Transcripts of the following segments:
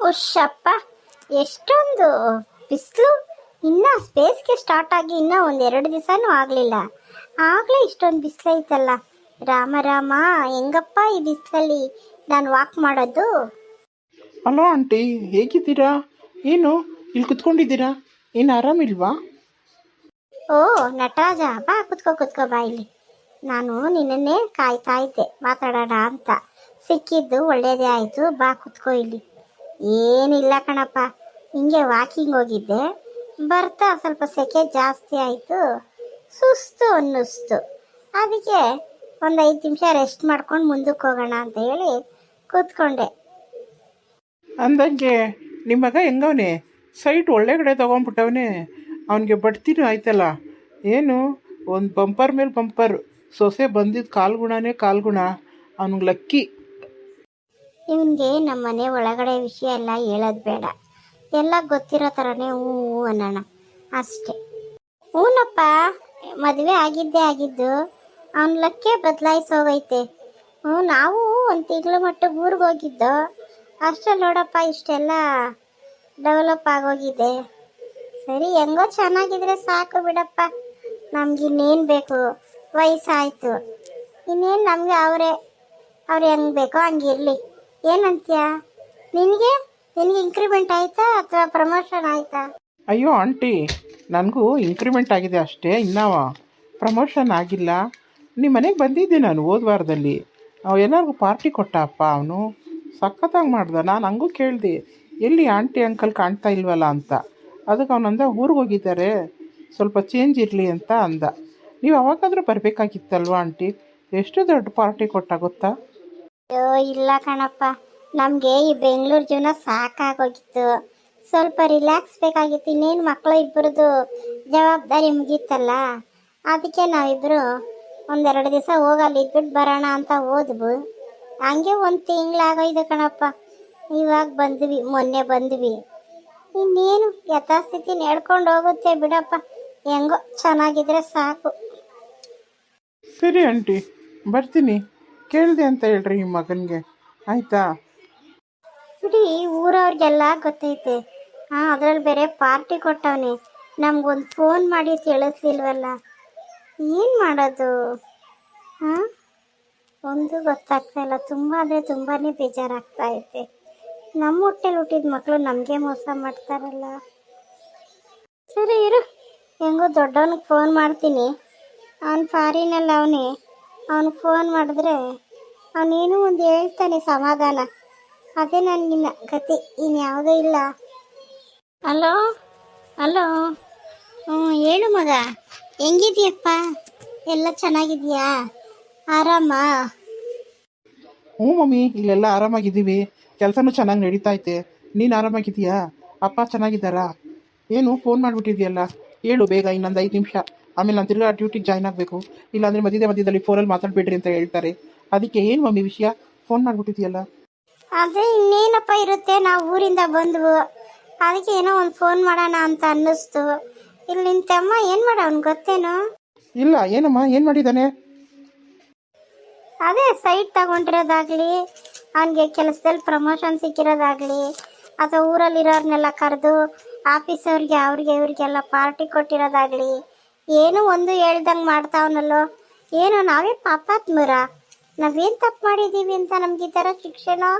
ಉಶ್ಶಪ್ಪ ಎಷ್ಟೊಂದು ಬಿಸಿಲು. ಇನ್ನ ಬೇಸಿಗೆ ಸ್ಟಾರ್ಟ್ ಆಗಿ ಇನ್ನ ಒಂದ್ ಎರಡು ದಿವಸನೂ ಆಗ್ಲಿಲ್ಲ. ಆಗ್ಲೇ ಇಷ್ಟೊಂದು ಬಿಸಿಲೈತಲ್ಲ ರಾಮ ರಾಮ ಹೆಂಗಪ್ಪ ಈ ಬಿಸಿಲಲ್ಲಿ? ನಾನು ವಾಕ್ ಮಾಡೋದು. ಹಲೋ ಆಂಟಿ ಹೇಗಿದ್ದೀರಾ? ಏನು ಇಲ್ಲಿ ಕುತ್ಕೊಂಡಿದ್ದೀರಾ? ಏನು ಆರಾಮಿಲ್ವಾ? ಓ ನಟರಾಜ ಬಾ ಕುತ್ಕೋ ಕುತ್ಕೋ ಬಾ ಇಲ್ಲಿ. ನಾನು ನಿನ್ನನ್ನೇ ಕಾಯ್ತಾ ಇದ್ದೆ ಮಾತಾಡೋಣ ಅಂತ. ಸಿಕ್ಕಿದ್ದು ಒಳ್ಳೇದೇ ಆಯಿತು ಬಾ ಕುತ್ಕೋ ಇಲ್ಲಿ. ಏನಿಲ್ಲ ಕಣಪ್ಪ. ಹಿಂಗೆ ವಾಕಿಂಗ್ ಹೋಗಿದ್ದೆ. ಬರ್ತಾ ಸ್ವಲ್ಪ ಸೆಕೆ ಜಾಸ್ತಿ ಆಯಿತು. ಸುಸ್ತು ಅನ್ನಿಸ್ತು. ಅದಕ್ಕೆ ಒಂದು ಐದು ನಿಮಿಷ ರೆಸ್ಟ್ ಮಾಡ್ಕೊಂಡು ಮುಂದಕ್ಕೆ ಹೋಗೋಣ ಅಂತ ಹೇಳಿ ಕೂತ್ಕೊಂಡೆ. ಅಂದಂಗೆ ನಿಮ್ಮ ಮಗ ಹೆಂಗವನೇ? ಸೈಟ್ ಒಳ್ಳೆ ಕಡೆ ತೊಗೊಂಡ್ಬಿಟ್ಟವನೇ. ಅವನಿಗೆ ಬಡ್ತಿನೂ ಆಯ್ತಲ್ಲ. ಏನು? ಒಂದು ಬಂಪರ್ ಮೇಲೆ ಬಂಪರ್ ಸೊಸೆ ಬಂದಿದ್ದು ಕಾಲ್ಗುಣನೇ ಕಾಲ್ಗುಣ. ಅವ್ನಿಗೆ ಲಕ್ಕಿ ಇವನಿಗೆ ನಮ್ಮ ಮನೆ ಒಳಗಡೆ ವಿಷಯ ಎಲ್ಲ ಹೇಳೋದು ಬೇಡ. ಎಲ್ಲ ಗೊತ್ತಿರೋ ಥರನೇ ಹ್ಞೂ ಹ್ಞೂ ಅನ್ನೋಣ. ಅಷ್ಟೇ. ಹ್ಞೂನಪ್ಪ ಮದುವೆ ಆಗಿದ್ದೇ ಆಗಿದ್ದು ಅವನ ಲಕ್ಕೆ ಬದಲಾಯಿಸೋಗೈತೆ. ಹ್ಞೂ, ನಾವು ಒಂದು ತಿಂಗಳ ಮಟ್ಟಿಗೆ ಊರಿಗೆ ಹೋಗಿದ್ದು ಅಷ್ಟೇ ನೋಡಪ್ಪ ಇಷ್ಟೆಲ್ಲ ಡೆವಲಪ್ ಆಗೋಗಿದೆ. ಸರಿ, ಹೆಂಗೋ ಚೆನ್ನಾಗಿದ್ರೆ ಸಾಕು ಬಿಡಪ್ಪ. ನಮ್ಗೆ ಇನ್ನೇನು ಬೇಕು? ವಯಸ್ಸಾಯಿತು. ಇನ್ನೇನು ನಮಗೆ ಅವರೇ? ಅವ್ರು ಹೆಂಗೆ ಬೇಕೋ ಹಂಗಿರಲಿ ಏನಂತೀಯ? ನಿನಗೆ? ನಿನಗೆ ಇನ್ಕ್ರಿಮೆಂಟ್ ಆಯ್ತಾ ಅಥವಾ ಪ್ರಮೋಷನ್ ಆಯ್ತಾ? ಅಯ್ಯೋ ಆಂಟಿ, ನನಗೂ ಇನ್ಕ್ರಿಮೆಂಟ್ ಆಗಿದೆ ಅಷ್ಟೇ, ಇನ್ನವ? ಪ್ರಮೋಷನ್ ಆಗಿಲ್ಲ. ನಿಮ್ಮ ಮನೆಗೆ ಬಂದಿದ್ದೆ ನಾನು ಹೋದ ವಾರದಲ್ಲಿ. ಅವ ಎಲ್ಲರಿಗೂ ಪಾರ್ಟಿ ಕೊಟ್ಟ ಅಪ್ಪ ಅವನು. ಸಖತ್ತಾಗಿ ಮಾಡ್ದೆ, ನಾನು ಹಂಗೂ ಕೇಳಿದೆ, ಎಲ್ಲಿ ಆಂಟಿ ಅಂಕಲ್ ಕಾಣ್ತಾ ಇಲ್ವಲ್ಲ ಅಂತ. ಅದಕ್ಕೆ ಅವನಂದ ಊರಿಗೆ ಹೋಗಿದ್ದಾರೆ. ಸ್ವಲ್ಪ ಚೇಂಜ್ ಇರಲಿ ಅಂತ ಅಂದ. ನೀವು ಅವಾಗಾದರೂ ಬರಬೇಕಾಗಿತ್ತಲ್ವಾ ಆಂಟಿ? ಎಷ್ಟು ದೊಡ್ಡ ಪಾರ್ಟಿ ಕೊಟ್ಟ ಗೊತ್ತಾ? ಅಯ್ಯೋ ಇಲ್ಲ ಕಣಪ್ಪ. ನಮಗೆ ಈ ಬೆಂಗಳೂರು ಜೀವನ ಸಾಕಾಗೋಗಿತ್ತು. ಸ್ವಲ್ಪ ರಿಲ್ಯಾಕ್ಸ್ ಬೇಕಾಗಿತ್ತು, ಇನ್ನೇನು ಮಕ್ಕಳು ಇಬ್ಬರದು ಜವಾಬ್ದಾರಿ ಮುಗೀತಲ್ಲ. ಅದಕ್ಕೆ ನಾವಿಬ್ಬರು ಒಂದೆರಡು ದಿವಸ ಹೋಗಲ್ಲಿ ಇದ್ಬಿಟ್ಟು ಬರೋಣ ಅಂತ ಹೋದ್ವು. ಹಂಗೆ ಒಂದು ತಿಂಗಳಾಗೋಯ್ತು ಕಣಪ್ಪ. ಇವಾಗ ಬಂದ್ವಿ, ಮೊನ್ನೆ ಬಂದ್ವಿ. ಇನ್ನೇನು ಯಥಾಸ್ಥಿತಿ ನಡ್ಕೊಂಡು ಹೋಗುತ್ತೆ ಬಿಡಪ್ಪ. ಹೆಂಗೋ ಚೆನ್ನಾಗಿದ್ರೆ ಸಾಕು. ಸರಿ ಆಂಟಿ, ಬರ್ತೀನಿ. ಕೇಳಿದೆ ಅಂತ ಹೇಳ್ರಿ ನಿಮ್ಮ ಮಗನಿಗೆ. ಆಯಿತಾ? ಇಡೀ ಊರವ್ರಿಗೆಲ್ಲ ಗೊತ್ತೈತೆ. ಹಾಂ ಅದ್ರಲ್ಲಿ ಬೇರೆ ಪಾರ್ಟಿ ಕೊಟ್ಟವನೆ. ನಮ್ಗೊಂದು ಫೋನ್ ಮಾಡಿ ತಿಳಿಸಿಲ್ವಲ್ಲ ಏನು ಮಾಡೋದು? ಹಾ ಒಂದು ಗೊತ್ತಾಗ್ತಾ ಇಲ್ಲ. ತುಂಬ ಅಂದರೆ ತುಂಬಾ ಬೇಜಾರಾಗ್ತಾ ಐತೆ. ನಮ್ಮ ಹೊಟ್ಟೆಲಿ ಹುಟ್ಟಿದ ಮಕ್ಕಳು ನಮಗೆ ಮೋಸ ಮಾಡ್ತಾರಲ್ಲ. ಸರಿ ಇರು. ಹೆಂಗೋ ದೊಡ್ಡವನಿಗೆ ಫೋನ್ ಮಾಡ್ತೀನಿ. ಅವ್ನು ಫಾರಿನಲ್ಲಿ ಅವನೇ. ಅವನಿಗೆ ಫೋನ್ ಮಾಡಿದ್ರೆ ಅವನೇನು ಒಂದು ಹೇಳ್ತಾನೆ ಸಮಾಧಾನ. ಅದೇ ನನಗಿನ್ನ ಗತಿ. ಇನ್ಯಾವುದೂ ಇಲ್ಲ. ಅಲೋ? ಅಲೋ? ಹ್ಞೂ ಹೇಳು ಮಗ. ಹೆಂಗಿದ್ಯಪ್ಪ? ಎಲ್ಲ ಚೆನ್ನಾಗಿದ್ಯಾ? ಆರಾಮ? ಹ್ಞೂ ಮಮ್ಮಿ ಇಲ್ಲೆಲ್ಲ ಆರಾಮಾಗಿದ್ದೀವಿ. ಕೆಲಸನೂ ಚೆನ್ನಾಗಿ ನಡೀತಾ ಐತೆ. ನೀನು ಆರಾಮಾಗಿದ್ದೀಯಾ? ಅಪ್ಪ ಚೆನ್ನಾಗಿದ್ದಾರಾ? ಏನು ಫೋನ್ ಮಾಡಿಬಿಟ್ಟಿದ್ಯಲ್ಲ. ಹೇಳು ಬೇಗ ಇನ್ನೊಂದು ಐದು ನಿಮಿಷ. ಆಮೇಲೆ ನಾನು ತಿರ್ಗಾ ಡ್ಯೂಟಿಗೆ ಜಾಯ್ನ್ ಆಗಬೇಕು. ಇಲ್ಲಾಂದರೆ ಮಧ್ಯದ ಮಧ್ಯದಲ್ಲಿ ಫೋನಲ್ಲಿ ಮಾತಾಡಬೇಡ್ರಿ ಅಂತ ಹೇಳ್ತಾರೆ. ಅದಕ್ಕೆ ಏನು ಮಮ್ಮಿ ವಿಷಯ? ಫೋನ್ ಮಾಡ್ಬಿಟ್ಟಿದ್ಯಲ್ಲ? ಅದೇ ಇನ್ನೇನಪ್ಪ ಇರುತ್ತೆ? ನಾವು ಊರಿಂದ ಬಂದ್ವು. ಅದಕ್ಕೆ ಏನೋ ಒಂದು ಫೋನ್ ಮಾಡೋಣ ಅಂತ ಅನ್ನಿಸ್ತು. ಇಲ್ಲಿ ನಿಂತಮ್ಮ ತಮ್ಮ ಏನು ಮಾಡ ಅವ್ನು ಗೊತ್ತೇನು? ಇಲ್ಲ ಏನಮ್ಮ ಏನು ಮಾಡಿದ್ದಾನೆ? ಅದೇ ಸೈಟ್ ತಗೊಂಡಿರೋದಾಗ್ಲಿ ಅವನಿಗೆ ಕೆಲಸದಲ್ಲಿ ಪ್ರಮೋಷನ್ ಸಿಕ್ಕಿರೋದಾಗ್ಲಿ ಅಥವಾ ಊರಲ್ಲಿರೋರ್ನೆಲ್ಲ ಕರೆದು ಆಫೀಸವ್ರಿಗೆ ಅವ್ರಿಗೆ ಇವ್ರಿಗೆಲ್ಲ ಪಾರ್ಟಿ ಕೊಟ್ಟಿರೋದಾಗ್ಲಿ ಏನು ಒಂದು ಹೇಳ್ದಂಗೆ ಮಾಡ್ತಾವನಲ್ಲೋ? ಏನು, ನಾವೇ ಪಾಪಾತ್ಮರ? ನಾವೇನು ತಪ್ಪು ಮಾಡಿದ್ದೀವಿ ಅಂತ ನಮ್ಗೆ ಈ ಥರ ಶಿಕ್ಷೆನೋ?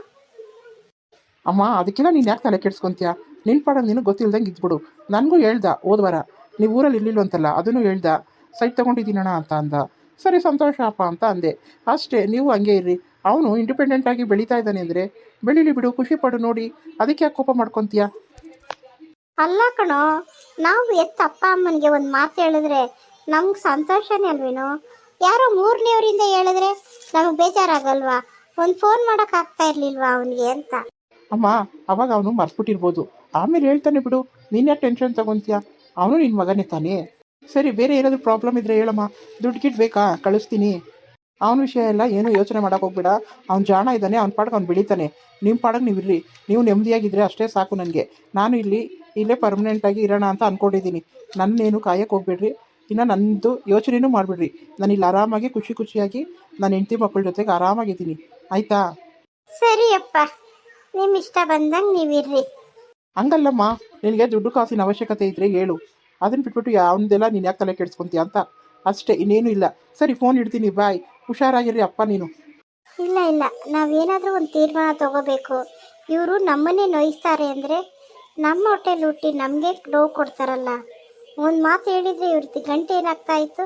ಅಮ್ಮ ಅದಕ್ಕೆಲ್ಲ ನೀನು ಯಾಕೆ ತಲೆ ಕೆಡ್ಸ್ಕೊಂತೀಯ? ನಿನ್ನ ಪಾಡ ನಿನಗೆ ಗೊತ್ತಿಲ್ದಂಗೆ ಇದ್ಬಿಡು. ನನಗೂ ಹೇಳ್ದ ಹೋದ್ವಾರ ನೀವು ಊರಲ್ಲಿ ಇರ್ಲಿಲ್ಲ ಅಂತಲ್ಲ, ಅದನ್ನು ಹೇಳ್ದ. ಸೈಟ್ ತಗೊಂಡಿದ್ದೀನಣ ಅಂತ ಅಂದ. ಸರಿ, ಸಂತೋಷ ಅಪ್ಪ ಅಂತ ಅಂದೆ. ಅಷ್ಟೇ, ನೀವು ಹಂಗೆ ಇರ್ರಿ. ಅವನು ಇಂಡಿಪೆಂಡೆಂಟಾಗಿ ಬೆಳೀತಾ ಇದ್ದಾನೆ ಅಂದರೆ, ಬೆಳೀಲಿ ಬಿಡು, ಖುಷಿ ಪಡು, ನೋಡಿ. ಅದಕ್ಕೆ ಯಾಕೆ ಕೋಪ ಮಾಡ್ಕೊತೀಯ? ಅಲ್ಲ ಕಣೋ, ನಾವು ಎತ್ತ ಅಪ್ಪ ಅಮ್ಮನಿಗೆ ಒಂದು ಮಾತು ಹೇಳಿದ್ರೆ ನಮ್ಗೆ ಸಂತೋಷನೇ ಅಲ್ವೇನು? ಯಾರೋ ಮೂರನೇವರಿಂದ ಹೇಳಿದ್ರೆ ನಮಗೆ ಬೇಜಾರಾಗಲ್ವಾ? ಒಂದು ಫೋನ್ ಮಾಡೋಕ್ಕಾಗ್ತಾ ಇರ್ಲಿಲ್ವಾ ಅವನಿಗೆ ಅಂತ? ಅಮ್ಮ, ಅವಾಗ ಅವನು ಮರ್ಸ್ಬಿಟ್ಟಿರ್ಬೋದು. ಆಮೇಲೆ ಹೇಳ್ತಾನೆ ಬಿಡು ನೀನು ಯಾಕೆ ಟೆನ್ಷನ್ ತಗೊಂತೀಯ? ಅವನು ನಿನ್ನ ಮಗನೇ ತಾನೇ? ಸರಿ, ಬೇರೆ ಏನಾದರೂ ಪ್ರಾಬ್ಲಮ್ ಇದ್ರೆ ಹೇಳಮ್ಮ. ದುಡ್ಡು ಗಿಡ್ ಬೇಕಾ? ಕಳಿಸ್ತೀನಿ. ಅವನ ವಿಷಯ ಎಲ್ಲ ಏನು ಯೋಚನೆ ಮಾಡೋಕೆ ಹೋಗ್ಬೇಡ. ಅವ್ನು ಜಾಣ ಇದ್ದಾನೆ, ಅವ್ನ ಪಾಡಕ್ಕೆ ಅವ್ನು ಬೆಳೀತಾನೆ. ನಿಮ್ಮ ಪಾಡಕ್ಕೆ ನೀವು ಇರ್ರಿ ನೀವು ನೆಮ್ಮದಿಯಾಗಿದ್ರೆ ಅಷ್ಟೇ ಸಾಕು ನನಗೆ. ನಾನು ಇಲ್ಲಿ ಇಲ್ಲೇ ಪರ್ಮನೆಂಟಾಗಿ ಇರೋಣ ಅಂತ ಅಂದ್ಕೊಂಡಿದ್ದೀನಿ ನನ್ನೇನು ಕಾಯಕ್ಕೆ ಹೋಗ್ಬೇಡ್ರಿ. ಇನ್ನು ನನ್ನದು ಯೋಚನೆನೂ ಮಾಡಿಬಿಡ್ರಿ. ನಾನು ಇಲ್ಲಿ ಆರಾಮಾಗಿ ಖುಷಿ ಖುಷಿಯಾಗಿ ನನ್ನ ಹೆಂಡತಿ ಮಕ್ಕಳ ಜೊತೆಗೆ ಆರಾಮಾಗಿದ್ದೀನಿ. ಆಯಿತಾ? ಸರಿಯಪ್ಪ ನಿಮ್ಮ ಇಷ್ಟ ಬಂದಂಗೆ ನೀವಿರ್ರಿ ಹಂಗಲ್ಲಮ್ಮ ನಿನಗೆ ದುಡ್ಡು ಕಾಸಿನ ಅವಶ್ಯಕತೆ ಇದ್ರೆ ಹೇಳು. ಅದನ್ನ ಬಿಟ್ಬಿಟ್ಟು ಯಾವ್ದೆಲ್ಲ ನೀನು ಯಾಕೆ ತಲೆ ಕೆಡಿಸ್ಕೊಂತೀಯ ಅಂತ? ಅಷ್ಟೇ ಇನ್ನೇನು ಇಲ್ಲ. ಸರಿ ಫೋನ್ ಇಡ್ತೀನಿ ಬಾಯ್ ಹುಷಾರಾಗಿರ್ರಿ ಅಪ್ಪ ನೀನು. ಇಲ್ಲ ಇಲ್ಲ. ನಾವೇನಾದರೂ ಒಂದು ತೀರ್ಮಾನ ತಗೋಬೇಕು. ಇವರು ನಮ್ಮನ್ನೇ ನೋಯಿಸ್ತಾರೆ ಅಂದರೆ ನಮ್ಮ ಹೋಟೆಲ್ ಹುಟ್ಟಿ ನಮಗೆ ನೋವು ಕೊಡ್ತಾರಲ್ಲ. ಒಂದು ಮಾತು ಹೇಳಿದರೆ ಇವ್ರದ್ದು ಗಂಟೆ ಏನಾಗ್ತಾ ಇತ್ತು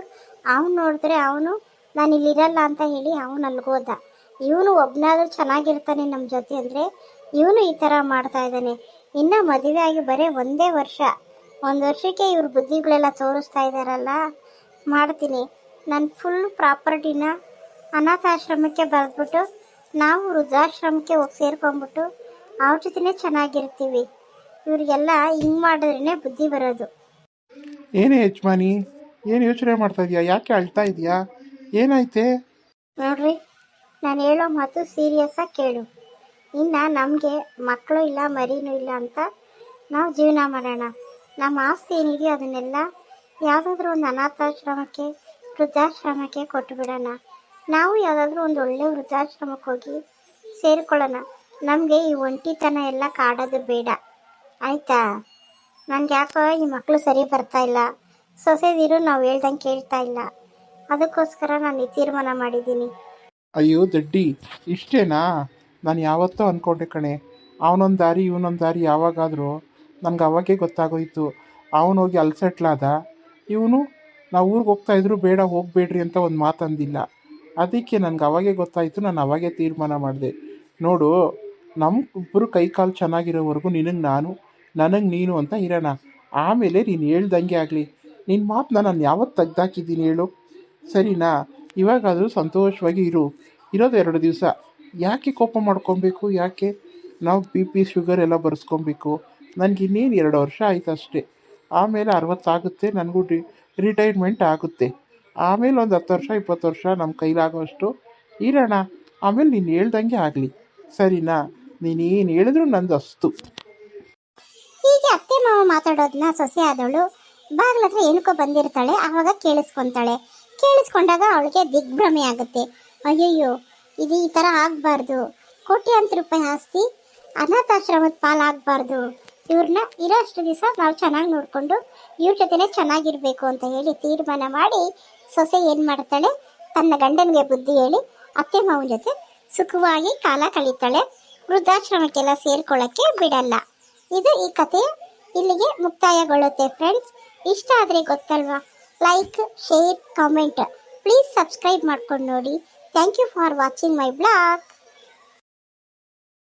ಅವನು ನೋಡಿದ್ರೆ ಅವನು ನಾನು ಇಲ್ಲಿರಲ್ಲ ಅಂತ ಹೇಳಿ ಅವನು ಅಲ್ಗೋದ ಇವನು ಒಬ್ಬನಾದ್ರೂ ಚೆನ್ನಾಗಿರ್ತಾನೆ ನಮ್ಮ ಜೊತೆ ಅಂದರೆ ಇವನು ಈ ಥರ ಮಾಡ್ತಾ ಇದ್ದಾನೆ. ಇನ್ನು ಮದುವೆ ಆಗಿ ಬರೀ ಒಂದೇ ವರ್ಷ. ಒಂದು ವರ್ಷಕ್ಕೆ ಇವ್ರ ಬುದ್ಧಿಗಳೆಲ್ಲ ತೋರಿಸ್ತಾ ಇದ್ದಾರಲ್ಲ ಮಾಡ್ತೀನಿ. ನಾನು ಫುಲ್ ಪ್ರಾಪರ್ಟಿನ ಅನಾಥಾಶ್ರಮಕ್ಕೆ ಬರೆದ್ಬಿಟ್ಟು, ನಾವು ವೃದ್ಧಾಶ್ರಮಕ್ಕೆ ಹೋಗಿ ಸೇರ್ಕೊಂಡ್ಬಿಟ್ಟು, ಅವ್ರ ಜೊತೆನೇ ಚೆನ್ನಾಗಿರ್ತೀವಿ. ಇವ್ರಿಗೆಲ್ಲ ಹಿಂಗ್ ಮಾಡಿದ್ರೇನೆ ಬುದ್ಧಿ ಬರೋದು. ಏನೇ ಯಜಮಾನಿ ಏನು ಯೋಚನೆ ಮಾಡ್ತಾ ಇದೀಯಾ? ಯಾಕೆ ಅಳ್ತಾ ಇದೀಯಾ? ಏನಾಯ್ತೆ? ನೋಡ್ರಿ ನಾನು ಹೇಳೋ ಮಾತು ಸೀರಿಯಸ್ ಆಗಿ ಕೇಳು. ಇನ್ನ ನಮಗೆ ಮಕ್ಕಳು ಇಲ್ಲ ಮರಿನೂ ಇಲ್ಲ ಅಂತ ನಾವು ಜೀವನ ಮಾಡೋಣ. ನಮ್ಮ ಆಸ್ತಿ ಏನಿದೆಯೋ ಅದನ್ನೆಲ್ಲ ಯಾವುದಾದ್ರೂ ಒಂದು ಅನಾಥಾಶ್ರಮಕ್ಕೆ ವೃದ್ಧಾಶ್ರಮಕ್ಕೆ ಕೊಟ್ಟು ಬಿಡೋಣ. ನಾವು ಯಾವುದಾದ್ರೂ ಒಂದು ಒಳ್ಳೆ ವೃದ್ಧಾಶ್ರಮಕ್ಕೆ ಹೋಗಿ ಸೇರಿಕೊಳ್ಳೋಣ. ನಮಗೆ ಈ ಒಂಟಿತನ ಎಲ್ಲ ಕಾಡೋದು ಬೇಡ. ಆಯಿತಾ? ನನಗೆ ಯಾಕೋ ಈ ಮಕ್ಕಳು ಸರಿ ಬರ್ತಾ ಇಲ್ಲ. ಸೊಸೆದಿರು ನಾವು ಹೇಳ್ದಂಗೆ ಕೇಳ್ತಾ ಇಲ್ಲ. ಅದಕ್ಕೋಸ್ಕರ ನಾನು ಈ ತೀರ್ಮಾನ ಮಾಡಿದ್ದೀನಿ. ಅಯ್ಯೋ ದಡ್ಡಿ, ಇಷ್ಟೇನಾ? ನಾನು ಯಾವತ್ತೂ ಅಂದ್ಕೊಂಡೆ ಕಣೆ. ಅವನೊಂದು ದಾರಿ, ಇವನೊಂದು ದಾರಿ ಯಾವಾಗಾದರೂ ನನಗೆ ಅವಾಗೇ ಗೊತ್ತಾಗೋಯಿತು. ಅವನೋಗಿ ಅಲ್ಲಿ ಸೆಟ್ಲಾದ ಇವನು, ನಾವು ಊರಿಗೆ ಹೋಗ್ತಾ ಇದ್ರು ಬೇಡ, ಹೋಗಬೇಡ್ರಿ ಅಂತ ಒಂದು ಮಾತಂದಿಲ್ಲ. ಅದಕ್ಕೆ ನನಗೆ ಅವಾಗೇ ಗೊತ್ತಾಯಿತು, ನಾನು ಅವಾಗೇ ತೀರ್ಮಾನ ಮಾಡಿದೆ. ನೋಡು ನಮ್ಮ ಇಬ್ಬರು ಕೈ ಕಾಲು ಚೆನ್ನಾಗಿರೋವರೆಗೂ ನಿನಗೆ ನಾನು ನನಗೆ ನೀನು ಅಂತ ಇರೋಣ. ಆಮೇಲೆ ನೀನು ಹೇಳ್ದಂಗೆ ಆಗಲಿ. ನಿನ್ನ ಮಾತನ್ನ ನಾನು ಯಾವತ್ತು ತೆಗ್ದಾಕಿದ್ದೀನಿ ಹೇಳು. ಸರಿನಾ? ಇವಾಗಾದರೂ ಸಂತೋಷವಾಗಿ ಇರು. ಇರೋದು ಎರಡು ದಿವಸ. ಯಾಕೆ ಕೋಪ ಮಾಡ್ಕೊಬೇಕು? ಯಾಕೆ? ನಾವು ಬಿ ಪಿ ಶುಗರ್ ಎಲ್ಲ ಬರ್ಸ್ಕೊಬೇಕು. ನನಗೆ ಇನ್ನೇನು ಎರಡು ವರ್ಷ ಆಯ್ತು ಅಷ್ಟೇ ಆಮೇಲೆ ಅರವತ್ತಾಗುತ್ತೆ, ನನಗೂ ಡಿ ರಿಟೈರ್ಮೆಂಟ್ ಆಗುತ್ತೆ. ಆಮೇಲೆ ಒಂದು ಹತ್ತು ವರ್ಷ, ಇಪ್ಪತ್ತು ವರ್ಷ ನಮ್ಮ ಕೈಲಾಗೋಷ್ಟು ಇರೋಣ. ಆಮೇಲೆ ನೀನು ಹೇಳ್ದಂಗೆ ಆಗಲಿ. ಸರಿನಾ? ನೀನೇನು ಹೇಳಿದ್ರು ನಂದು ಅಸ್ತು. ಹೀಗೆ ಅತ್ತೆ ಮಾವ ಮಾತಾಡೋದನ್ನ ಸೊಸೆ ಆದವಳು ಬಾಗ್ಲ ಹತ್ರ ಏನಕ್ಕೋ ಬಂದಿರ್ತಾಳೆ, ಆವಾಗ ಕೇಳಿಸ್ಕೊಂತಾಳೆ. ಕೇಳಿಸ್ಕೊಂಡಾಗ ಅವಳಿಗೆ ದಿಗ್ಭ್ರಮೆ ಆಗುತ್ತೆ. ಅಯ್ಯಯ್ಯೋ, ಇದು ಈ ಥರ ಆಗಬಾರ್ದು. ಕೋಟ್ಯಾಂತರ ರೂಪಾಯಿ ಆಸ್ತಿ, ಅನಾಥಾಶ್ರಮದ ಪಾಲಾಗಬಾರ್ದು ಇವ್ರನ್ನ ಇರೋ ಅಷ್ಟು ದಿವಸ ನಾವು ಚೆನ್ನಾಗಿ ನೋಡಿಕೊಂಡು ಇವ್ರ ಜೊತೆನೇ ಚೆನ್ನಾಗಿರ್ಬೇಕು ಅಂತ ಹೇಳಿ ತೀರ್ಮಾನ ಮಾಡಿ ಸೊಸೆ ಏನು ಮಾಡ್ತಾಳೆ, ತನ್ನ ಗಂಡನಿಗೆ ಬುದ್ಧಿ ಹೇಳಿ ಅತ್ತೆ ಮಾವನ ಜೊತೆ ಸುಖವಾಗಿ ಕಾಲ ಕಳೀತಾಳೆ. ವೃದ್ಧಾಶ್ರಮಕ್ಕೆಲ್ಲ ಸೇರ್ಕೊಳ್ಳೋಕ್ಕೆ ಬಿಡಲ್ಲ. ಇದು ಈ ಕಥೆ ಇಲ್ಲಿಗೆ ಮುಕ್ತಾಯಗೊಳ್ಳುತ್ತೆ ಫ್ರೆಂಡ್ಸ್ ಇಷ್ಟ ಆದರೆ ಗೊತ್ತಲ್ವಾ? Like share comment please subscribe ಮಾಡ್ಕೊಂಡು ನೋಡಿ. Thank you for watching my blog